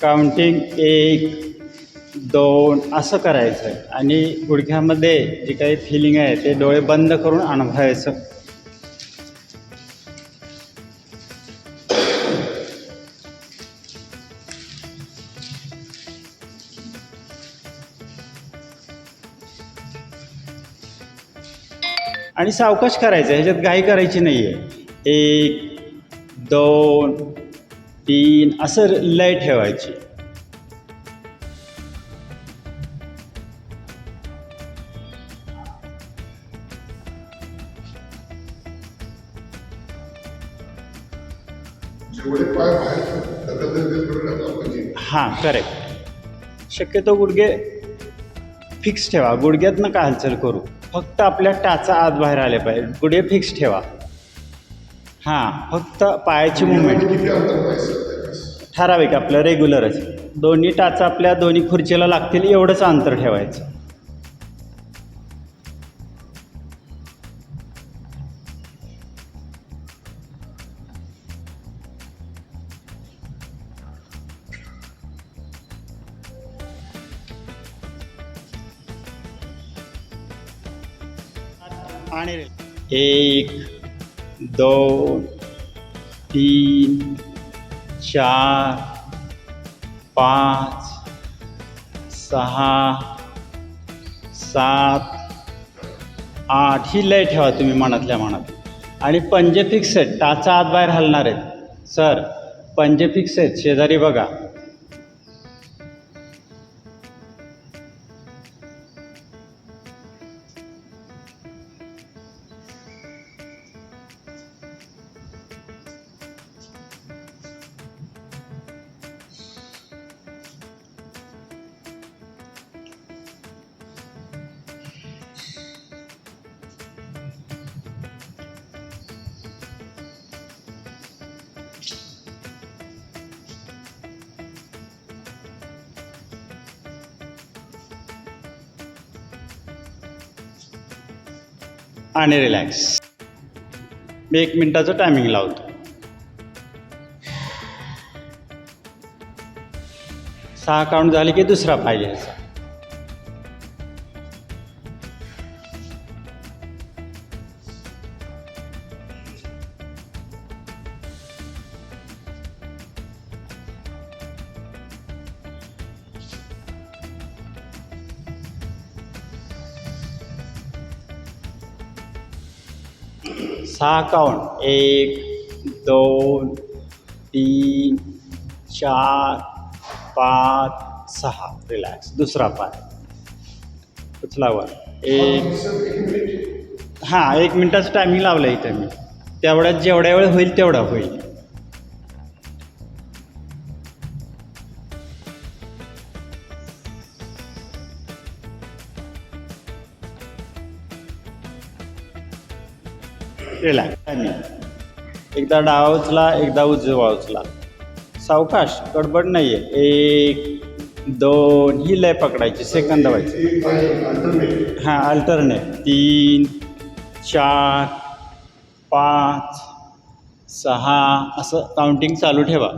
Counting एक दोन असं करायचं. आहे आणि गुडघ्यामध्ये जे काही फिलिंग आहे ते डोळे बंद करून अनुभवायचं आणि सावकाश करायचं आहे ह्याच्यात घाई करायची नाही आहे एक दोन तीन असं लय ठेवायची. हां करेक्ट शक्यतो गुडघे फिक्स ठेवा. गुडघ्यात नका हालचाल करू? फक्त आपल्या टाचा आत बाहेर आले पाहिजे. गुडघे फिक्स ठेवा. हां फक्त पायाची मुवमेंट ठराविक आपलं रेग्युलरच दोन्ही टाचा आपल्या दोन्ही खुर्चीला लागतील एवढंच अंतर ठेवायचं. आणि एक दोन तीन चार पाच सहा सात आठ ही लय ठेवा तुम्ही मनातल्या मनात. आणि पंजे फिक्स आहेत. टाचा आत बाहेर हलणार आहेत. सर पंजे फिक्स आहेत. शेजारी बघा. आणि रिलॅक्स. मी एक मिनटाचं टायमिंग लावतो. सहा काउंट झाले की दुसरा पाय घ्यायचा सहा काउंट. एक दोन तीन चार पाच सहा. रिलॅक्स दुसरा पाय. उचलावर एक एक. हां एक मिनटाचं टायमिंग लावलं इथं मी. तेवढ्यात जेवढ्या वेळ होईल तेवढा होईल. केला. एकदा डावा उचला एकदा उजवा उचला. सावकाश गडबड नाही आहे एक दोन ही लय पकडायची. सेकंद व्हायची. हां अल्टरनेट तीन चार पाच सहा असं काउंटिंग चालू ठेवा.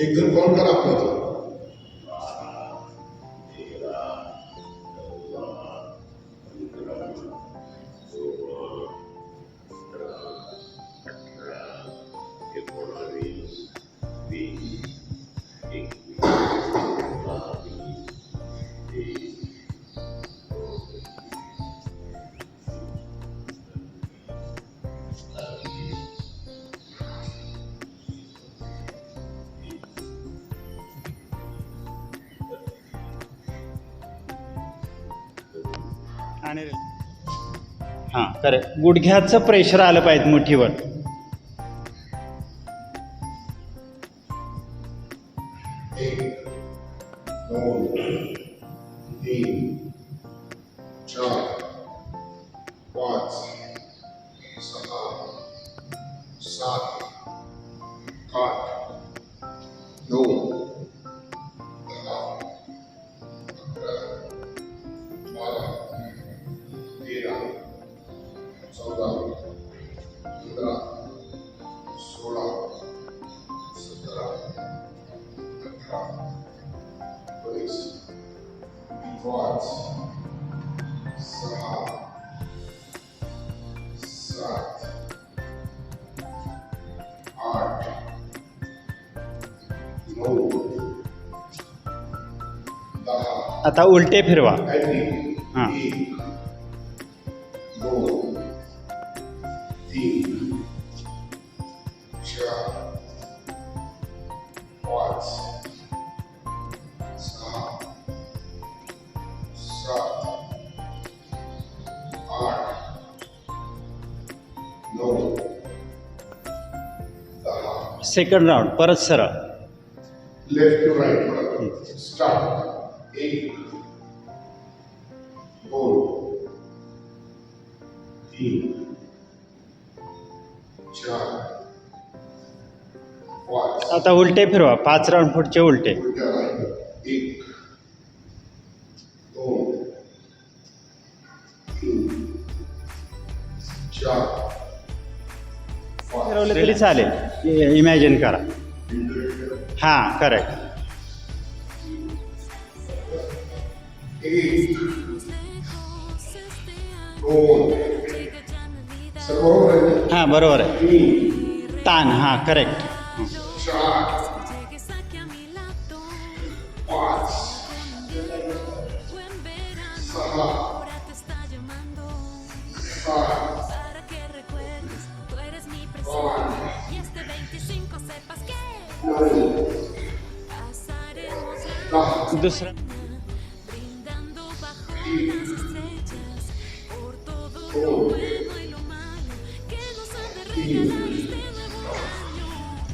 एक जण कॉल करा आणि हां खरं गुडघ्याचं प्रेशर आलं पाहिजे मुठीवर. एक दोन नऊ दहा आता उलटे फिरवा हां. दोन तीन चार पाच सहा सात आठ नऊ दहा सेकंड राऊंड परत सरळ लेफ्ट टू राईट स्टार्ट एक दोन तीन चार पाच आता उलटे फिरवा. पाच राऊंड पुढचे उलटे. उलट्या राईट एक. दोन. तीन. चार फिरवले तरी चालेल. इमॅजिन करा. हां करेक्ट एक दोन हां बरोबर आहे. ताण हां correct año.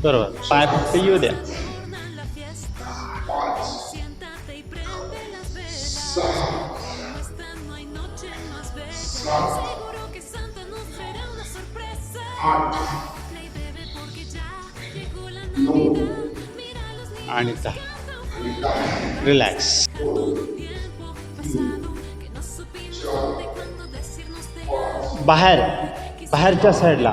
बरोबर पाय फक्त येऊ द्या Torna la fiesta, पाच siéntate y prende las velas. सहा Como esta no hay noche más bella. Sábado. Seguro que Santa nos traerá una sorpresa. आठ Play bebé porque ya llegó la Navidad. Mira a los niños आणि दहा Relax. बाहेर बाहेरच्या साईडला साइडला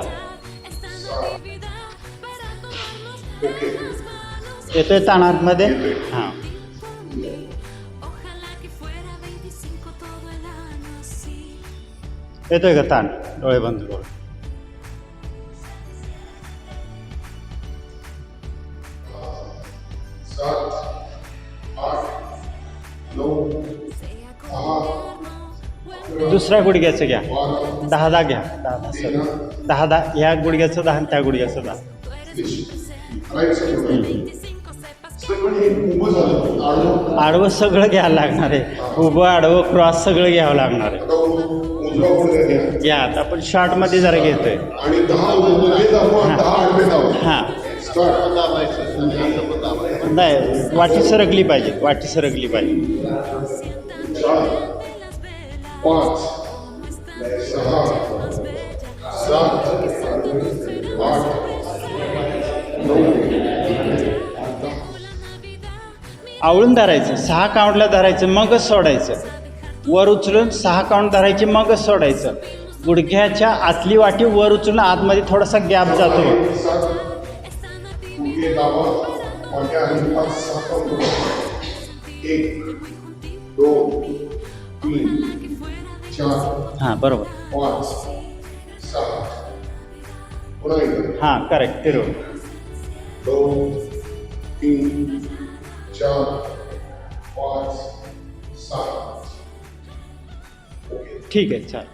ये तो तानात में दे हाँ ये बंद करो दुसऱ्या गुडघ्याचं घ्या. दहा दहा घ्या. दहा दहा सर दहा दहा ह्या गुडघ्याचं दहा आणि त्या गुडघ्याचं दहा. tú eres mi presente. Right side 25 sepas que sir पण उभं झालं आडवं सगळं घ्यायला लागणार आहे. उभं आडवं क्रॉस सगळं घ्यावं लागणार आहे. घ्या आता आपण शॉर्टमध्ये जरा घेतोय. हां नाही वाटी सरकली पाहिजे वाटी सरकली पाहिजे. चार पाच सहा सात आठ आवळून धरायचं सहा काउंटला धरायचं मगच सोडायचं. वर उचलून सहा काउंट धरायचे मगच सोडायचं. गुडघ्याच्या आतली वाटी वर उचलून आतमध्ये थोडासा गॅप जातो. एक दोन तीन चार हां बरोबर. पाच सहा पुन्हा एकदा हां करेक्ट फिरवून दोन तीन चार. पाच सहा ओके ठीक आहे चालेल.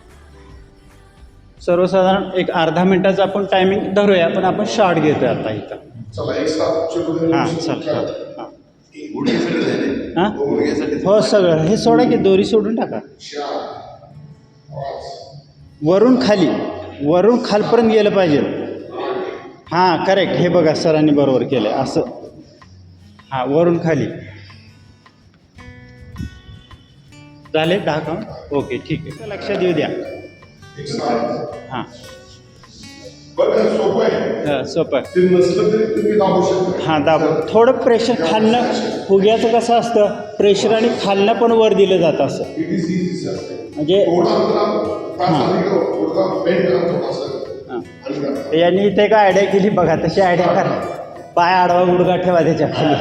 सर्वसाधारण एक अर्धा मिनिटाचं आपण टायमिंग धरूया पण आपण शॉर्ट घेतोय आता इथं. हां चल हां. हां? हां हो सगळं. हे सोडा की दोरी सोडून टाका. वरून खाली वरून खालपर्यंत गेलं पाहिजे. हां करेक्ट हे बघा सरांनी बरोबर केलं असं. हां वरून खाली. झाले दहा काउंट ओके ठीक आहे. लक्ष देऊ द्या. हां. हे सोपं हां, दाबू. थोडं प्रेशर खालनं फुग्याचं कसं असतं? प्रेशर आणि खालनं पण वर दिलं जातं असं. म्हणजे हां. हां. यांनी इथे काय आयडिया केली बघा तशी आयडिया करा पाय आडवा गुडगा ठेवा त्याच्याखाली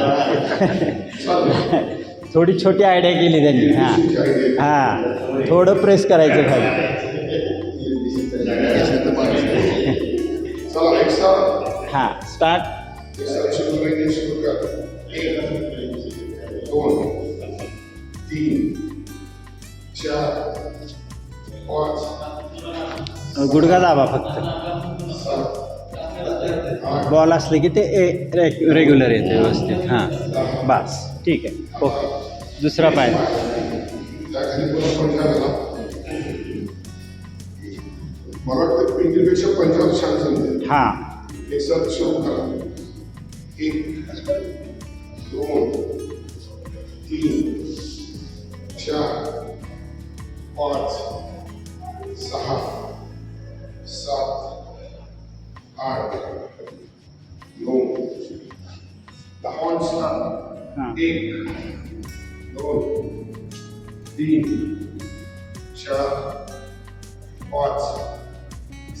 थोडी छोटी आयडिया केली त्यांनी हां. हां थोडं प्रेस करायचं खाली हां स्टार्ट दोन तीन चार गुडघा दाबा फक्त. बॉल असले की ते ए रेग्युलर येते व्यवस्थित. हां. बस. ठीक आहे. ओके. दुसरा पाय. हां. दोन तीन चार पाच.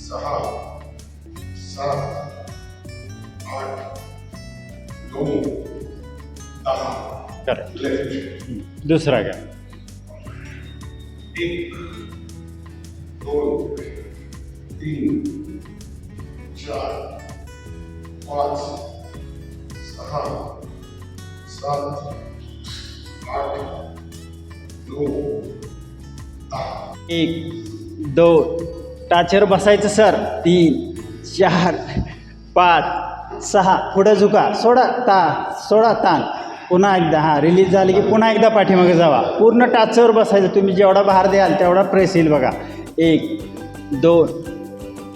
सहा सात आठ नऊ दहा. करेक्ट दुसरा घ्या. एक दोन तीन चार पाच सहा सात आठ नऊ दहा. एक दोन टाचेवर बसायचं सर. तीन चार पाच सहा. पुढे झुका. सोडा ता सोडा ताण. पुन्हा एकदा हां रिलीज झाली की पुन्हा एकदा पाठीमागे जावा. पूर्ण टाचवर बसायचं. तुम्ही जेवढा भार द्याल तेवढा प्रेस येईल बघा. एक दोन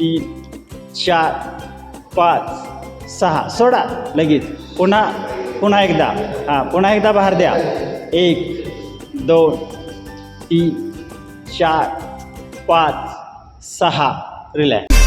तीन चार पाच सहा. सोडा. लगेच. पुन्हा पुन्हा एकदा. हां पुन्हा एकदा भार द्या. एक दोन तीन चार पाच सहा. रिलॅक्स